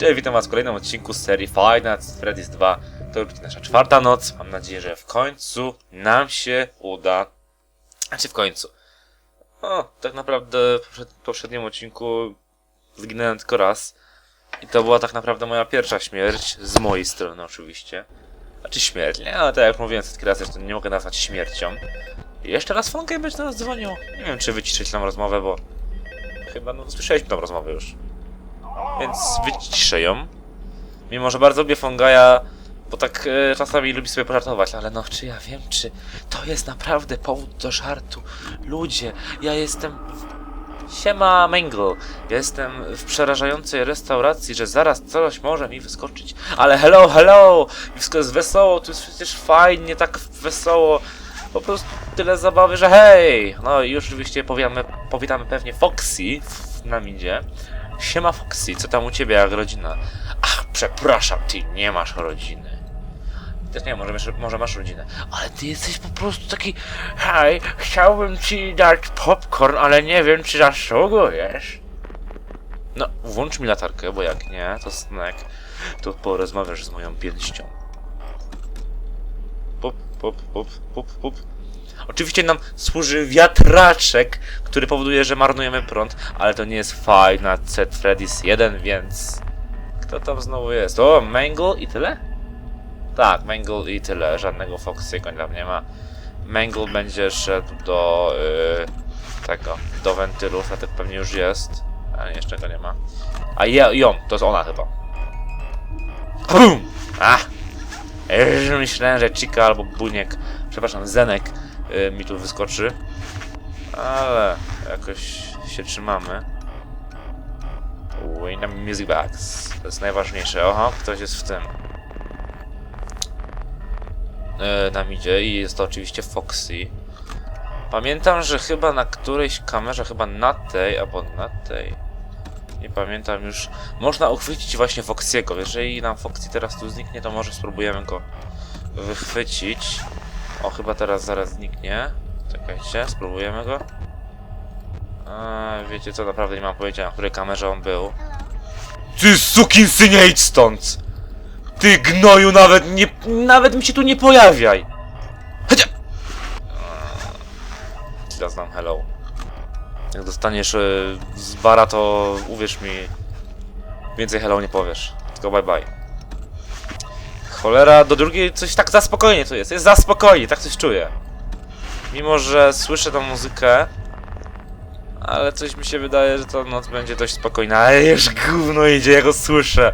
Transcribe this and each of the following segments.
Cześć, witam was w kolejnym odcinku z serii Five Nights at Freddy's 2. To już nasza czwarta noc. Mam nadzieję, że w końcu nam się uda. Znaczy w końcu. O, tak naprawdę w poprzed- poprzednim odcinku zginąłem tylko raz. I to była tak naprawdę moja pierwsza śmierć. Z mojej strony oczywiście. Znaczy śmierć, nie? Ale tak jak mówiłem setki razy, to nie mogę nazwać śmiercią. I jeszcze raz Funky będzie do nas dzwonił. Nie wiem, czy wyciszyć nam rozmowę, bo... Chyba, no, słyszeliśmy tą rozmowę już. Więc wyciszę ją. Mimo, że bardzo lubię Fongaja, bo tak e, czasami lubi sobie pożartować, ale no, czy ja wiem, czy to jest naprawdę powód do żartu? Ludzie, ja jestem... W... Siema Mangle, jestem w przerażającej restauracji, że zaraz coś może mi wyskoczyć. Ale hello, hello! Wszystko jest wesoło, tu jest przecież fajnie, tak wesoło. Po prostu tyle zabawy, że hej! No i już oczywiście powiemy, powitamy pewnie Foxy w namidzie. Siema Foxy, co tam u ciebie jak rodzina? Ach, przepraszam, ty nie masz rodziny. Też nie, może, może masz rodzinę. Ale ty jesteś po prostu taki... Hej, chciałbym ci dać popcorn, ale nie wiem, czy zasługujesz. No, włącz mi latarkę, bo jak nie, to snack, to porozmawiasz z moją pięścią. Pup, pup, pup, pup, pup. Oczywiście nam służy wiatraczek, który powoduje, że marnujemy prąd, ale to nie jest Nights at Freddy's 1, więc... Kto tam znowu jest? O, Mangle i tyle? Tak, Mangle i tyle, żadnego Foxy'ego tam nie ma. Mangle będzie szedł do... Yy, tego, do wentylów, a tak pewnie już jest. Ale jeszcze go nie ma. A ja, ją, to jest ona chyba. Bum! A! Już myślałem, że Chica albo Buniek, przepraszam, Zenek mi tu wyskoczy. Ale jakoś się trzymamy. Win Music Box. To jest najważniejsze. Oho, ktoś jest w tym. Yy, nam idzie i jest to oczywiście Foxy. Pamiętam, że chyba na którejś kamerze, chyba na tej albo na tej. Nie pamiętam już. Można uchwycić właśnie Foxy'ego. Jeżeli nam Foxy teraz tu zniknie, to może spróbujemy go wychwycić. O, chyba teraz zaraz zniknie. Czekajcie, spróbujemy go. Eee, wiecie co, naprawdę nie mam pojęcia, na której kamerze on był. Ty sukinsynie, idź stąd! Ty gnoju, nawet nie... Nawet mi się tu nie pojawiaj! Chodź! Teraz dam hello. Jak dostaniesz y, z bara, to uwierz mi, więcej hello nie powiesz. Tylko bye bye. Cholera, do drugiej coś tak za spokojnie tu jest. Jest za spokojnie, tak coś czuję. Mimo, że słyszę tą muzykę, ale coś mi się wydaje, że ta noc będzie dość spokojna. Ale już gówno idzie, ja go słyszę.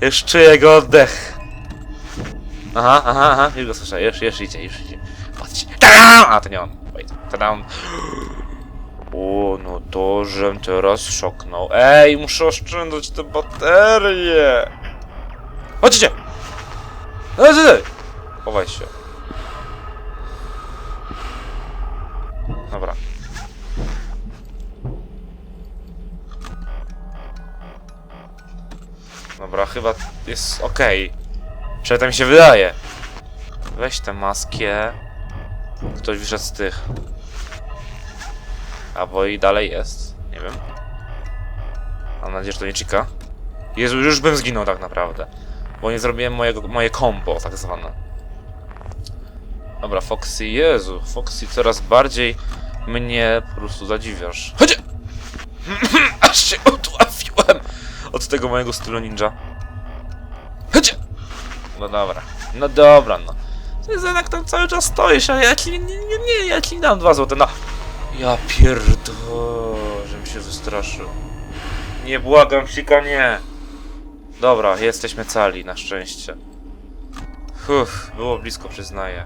Już czuję jego oddech. Aha, aha, aha, już go słyszę, już, już idzie, już idzie. Patrzcie. Tadam! A, to nie on. Wait, tadam. O, no to, żem teraz szoknął. Ej, muszę oszczędzać te baterie. Chodźcie! Ej! Chowaj się. Dobra. Dobra, chyba jest okej. Przynajmniej tak mi się wydaje. Weź tę maskę. Ktoś wyszedł z tych. Albo i dalej jest. Nie wiem. Mam nadzieję, że to nie Chica. Jezu, już bym zginął tak naprawdę. Bo nie zrobiłem mojego, moje combo, tak zwane. Dobra, Foxy, Jezu, Foxy coraz bardziej mnie po prostu zadziwiasz. Chodź! Aż się utławiłem od tego mojego stylu ninja. Chodź! No dobra, no dobra, no. Ty Zenek tam cały czas stoisz, a ja ci nie, nie, nie ja ci dam dwa złote, no. Ja pierdolę, żebym się wystraszył. Nie błagam, Sika, nie. Dobra, jesteśmy cali, na szczęście. Uff, było blisko, przyznaję.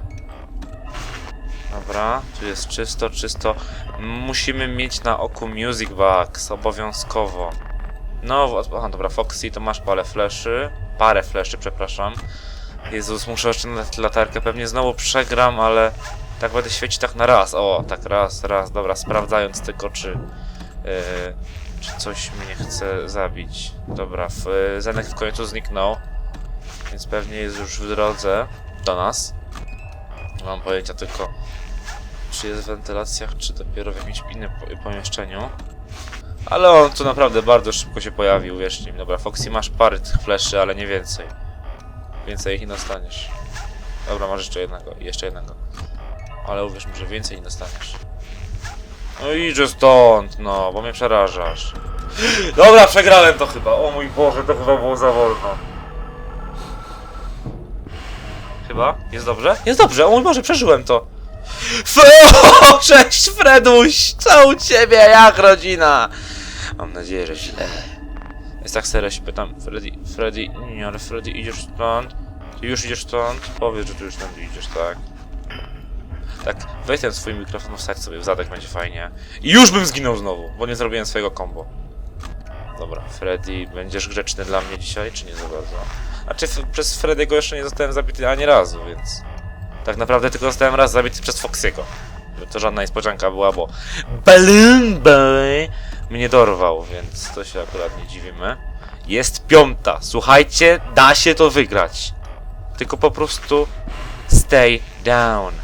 Dobra, tu jest czysto, czysto. Musimy mieć na oku Music Box, obowiązkowo. No, aha, dobra, Foxy, to masz parę fleszy. Parę fleszy, przepraszam. Jezus, muszę oszczędzać latarkę, pewnie znowu przegram, ale tak będę świecić tak na raz. O, tak raz, raz, dobra, sprawdzając tylko, czy, yy, czy coś mnie chce zabić. Dobra, Zenek w końcu zniknął, więc pewnie jest już w drodze do nas. Nie mam pojęcia tylko, czy jest w wentylacjach, czy dopiero w jakimś innym po- pomieszczeniu. Ale on tu naprawdę bardzo szybko się pojawił, wierzcie mi. Dobra, Foxy, masz parę tych fleszy, ale nie więcej. Więcej ich nie dostaniesz. Dobra, masz jeszcze jednego, jeszcze jednego. Ale uwierz mi, że więcej nie dostaniesz. No idzie stąd, no, bo mnie przerażasz. Dobra, przegrałem to chyba. O mój Boże, to chyba było za wolno. Chyba? Jest dobrze? Jest dobrze, o mój Boże, przeżyłem to. O, cześć Freduś! Co u ciebie? Jak rodzina? Mam nadzieję, że źle. Jest tak serio się pytam. Freddy, Freddy, nie, ale Freddy idziesz stąd? Ty już idziesz stąd? Powiedz, że ty już stąd idziesz, tak? Tak, weź ten swój mikrofon, wsadź sobie w zadek, będzie fajnie. I już bym zginął znowu, bo nie zrobiłem swojego combo. Dobra, Freddy, będziesz grzeczny dla mnie dzisiaj, czy nie za bardzo? Znaczy, przez Freddy'ego jeszcze nie zostałem zabity ani razu, więc... Tak naprawdę tylko zostałem raz zabity przez Foxy'ego. To żadna niespodzianka była, bo... Balloon Boy mnie dorwał, więc to się akurat nie dziwimy. Jest piąta. Słuchajcie, da się to wygrać. Tylko po prostu stay down.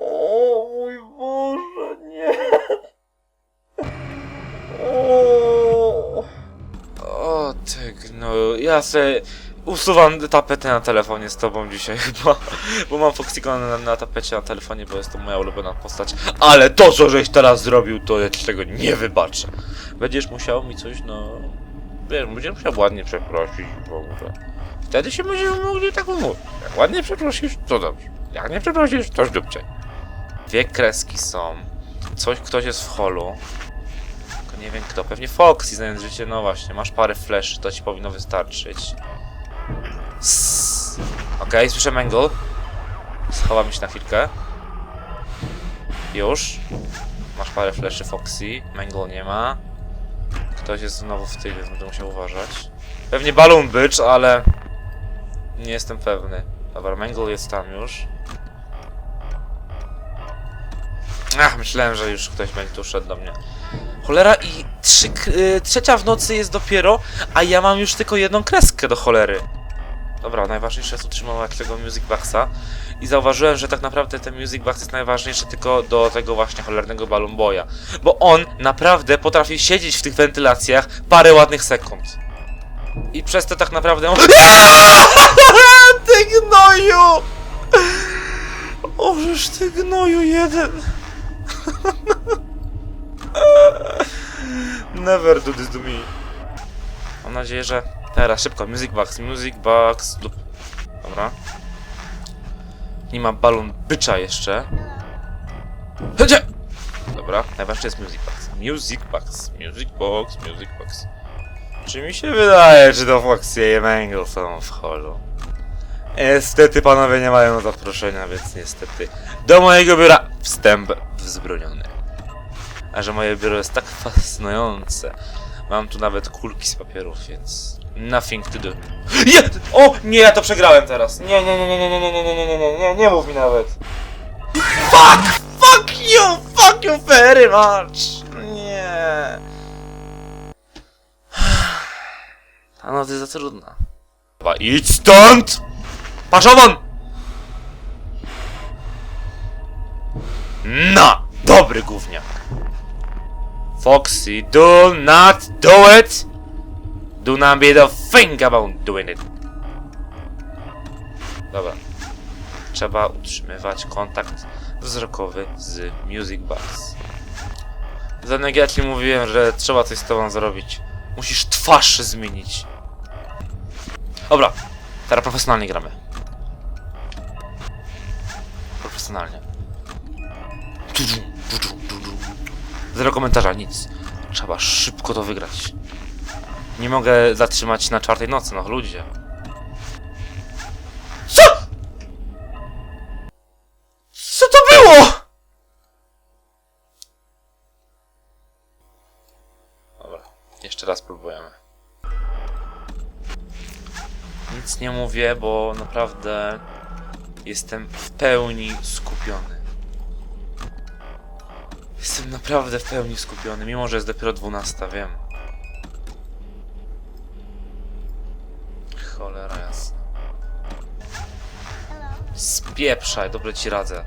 O mój Boże, nie! O, o ty gnoju, ja se usuwam tapetę na telefonie z tobą dzisiaj chyba, bo mam Foxicona na, na tapecie na telefonie, bo jest to moja ulubiona postać, ale to co żeś teraz zrobił, to ja ci tego nie wybaczę. Będziesz musiał mi coś, no, wiesz, będziesz musiał ładnie przeprosić w ogóle. Wtedy się będziemy mogli tak umówić. Jak ładnie przeprosisz, to dobrze. Jak nie przeprosisz, to już dupcie. Dwie kreski są. Coś, ktoś jest w holu. Tylko nie wiem kto. Pewnie Foxy, znając życie. No właśnie, masz parę flash, to ci powinno wystarczyć. Okej, słyszę Mangle. Schowam się na chwilkę. Już. Masz parę fleszy Foxy. Mangle nie ma. Ktoś jest znowu w tych, więc będę musiał uważać. Pewnie Balloon Bitch, ale... Nie jestem pewny. Dobra, Mangle jest tam już. Ach, myślałem, że już ktoś będzie tu szedł do mnie. Cholera i trzy, y, trzecia w nocy jest dopiero, a ja mam już tylko jedną kreskę do cholery. Dobra, najważniejsze jest utrzymywać tego Music Boxa. I zauważyłem, że tak naprawdę ten Music Box jest najważniejszy tylko do tego właśnie cholernego Balloon Boya. Bo on naprawdę potrafi siedzieć w tych wentylacjach parę ładnych sekund. I przez to tak naprawdę... Ty gnoju! Ożeż ty gnoju jeden! Never do this to me. Mam nadzieję, że teraz szybko. Music box, music box. Lub... Dobra. Nie ma balon bycza jeszcze. Chodźcie! Dobra, najważniejsze jest music box. Music box, music box, music box. Czy mi się wydaje, że to Foxy i Mangle są w holu? Niestety panowie nie mają zaproszenia, więc niestety do mojego biura wstęp wzbroniony. A że moje biuro jest tak fascynujące. Mam tu nawet kulki z papierów, więc nothing to do. Nie! O! Nie, ja to przegrałem teraz. Nie, nie, nie, nie, nie, nie, nie, nie, nie, nie, nie, nie, nie mów mi nawet. Fuck! Fuck you! Fuck you very much! Nie. Ta noc jest za trudna. Chyba idź stąd! Paszowon! No! Dobry gówniak. Foxy, do not do it! Do not be the thing about doing it. Dobra. Trzeba utrzymywać kontakt wzrokowy z Music Box. Zanek, ja ci mówiłem, że trzeba coś z tobą zrobić. Musisz twarz zmienić. Dobra, teraz profesjonalnie gramy. Profesjonalnie. Zero komentarza, nic. Trzeba szybko to wygrać. Nie mogę zatrzymać na czwartej nocy, no ludzie. Co? Co to było? Dobra, jeszcze raz próbujemy. Nic nie mówię, bo naprawdę jestem w pełni skupiony. Jestem naprawdę w pełni skupiony, mimo że jest dopiero 12, wiem. Cholera jasna. Spieprzaj, dobrze ci radzę.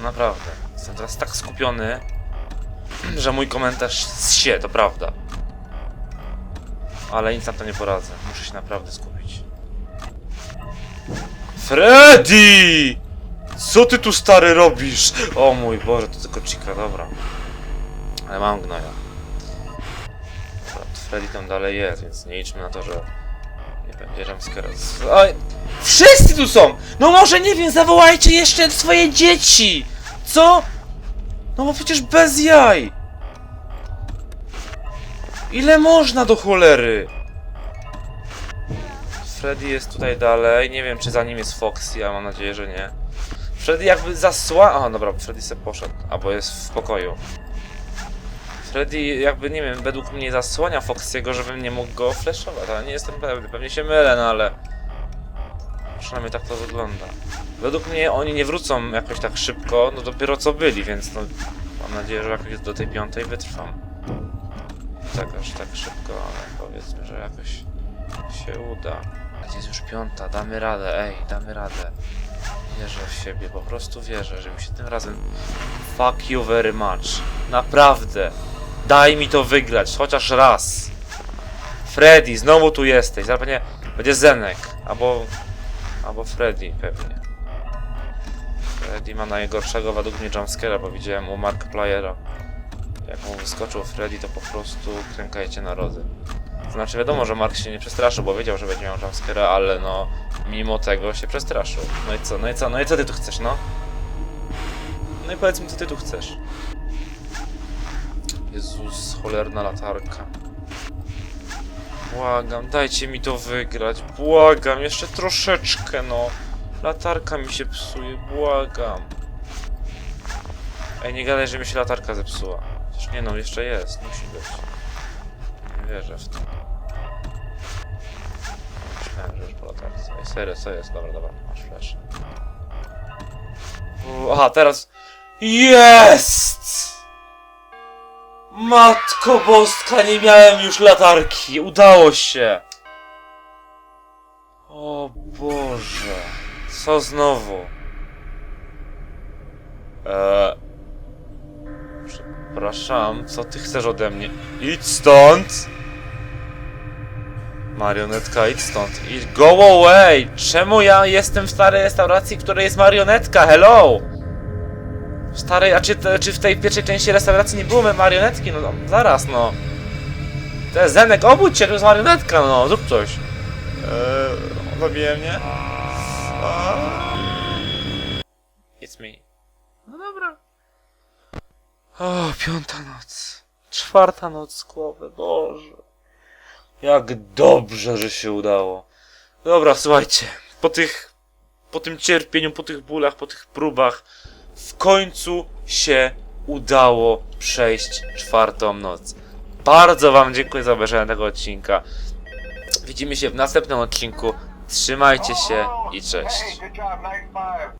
Naprawdę. Jestem teraz tak skupiony, że mój komentarz się, to prawda. Ale nic na to nie poradzę. Muszę się naprawdę skupić. Freddy! Co ty tu stary robisz? O mój Boże, to tylko Chica, dobra. Ale mam gnoja. Freddy tam dalej jest, więc nie liczmy na to, że nie będzie jumpscare'a. Z- Oj! Wszyscy tu są! No może nie wiem, zawołajcie jeszcze swoje dzieci! Co? No bo przecież bez jaj! Ile można do cholery? Freddy jest tutaj dalej. Nie wiem, czy za nim jest Foxy, ja mam nadzieję, że nie. Freddy jakby zasła... Aha, dobra, Freddy se poszedł. Albo jest w pokoju. Freddy jakby, nie wiem, według mnie zasłania Foxy'ego, żebym nie mógł go flashować, ale nie jestem pewny. Pewnie się mylę, no ale... Przynajmniej tak to wygląda. Według mnie oni nie wrócą jakoś tak szybko, no dopiero co byli, więc no... Mam nadzieję, że jakoś do tej piątej wytrwam. Tak aż tak szybko, ale powiedzmy, że jakoś się uda. A jest już piąta, damy radę, ej, damy radę. Wierzę w siebie, po prostu wierzę, że mi się tym razem... Fuck you very much. Naprawdę. Daj mi to wygrać, chociaż raz. Freddy, znowu tu jesteś. Zaraz będzie, będzie Zenek, albo... Albo Freddy pewnie. Freddy ma najgorszego według mnie jumpscare'a, bo widziałem u Markipliera. Jak mu wyskoczył Freddy, to po prostu krękajcie narody. Znaczy wiadomo, że Mark się nie przestraszył, bo wiedział, że będzie miał jumpscare'a, ale no... Mimo tego się przestraszył. No i co, no i co, no i co ty tu chcesz, no? No i powiedz mi, co ty tu chcesz. Jezus, cholerna latarka. Błagam, dajcie mi to wygrać. Błagam, jeszcze troszeczkę, no. Latarka mi się psuje, błagam. Ej, nie gadaj, że mi się latarka zepsuła. Chociaż nie no, jeszcze jest, musi być. Nie wierzę w to. Myślałem, że już po latarce. Ej, serio, co jest? Dobra, dobra, masz flash. Aha, teraz... Jest! Matko boska, nie miałem już latarki. Udało się. O Boże. Co znowu? Eee... Przepraszam, co ty chcesz ode mnie? Idź stąd! Marionetka, idź stąd. Idź, go away! Czemu ja jestem w starej restauracji, w której jest marionetka? Hello! W starej, a czy, te- czy w tej pierwszej części restauracji nie było marionetki? No, no zaraz, no. To jest Zenek, obudź się, to jest marionetka, no, zrób coś. Eee, zabije mnie? It's me. No dobra. O, piąta noc. Czwarta noc, głowy, Boże. Jak dobrze, że się udało. Dobra, słuchajcie. Po tych... Po tym cierpieniu, po tych bólach, po tych próbach w końcu się udało przejść czwartą noc. Bardzo wam dziękuję za obejrzenie tego odcinka. Widzimy się w następnym odcinku. Trzymajcie się i cześć.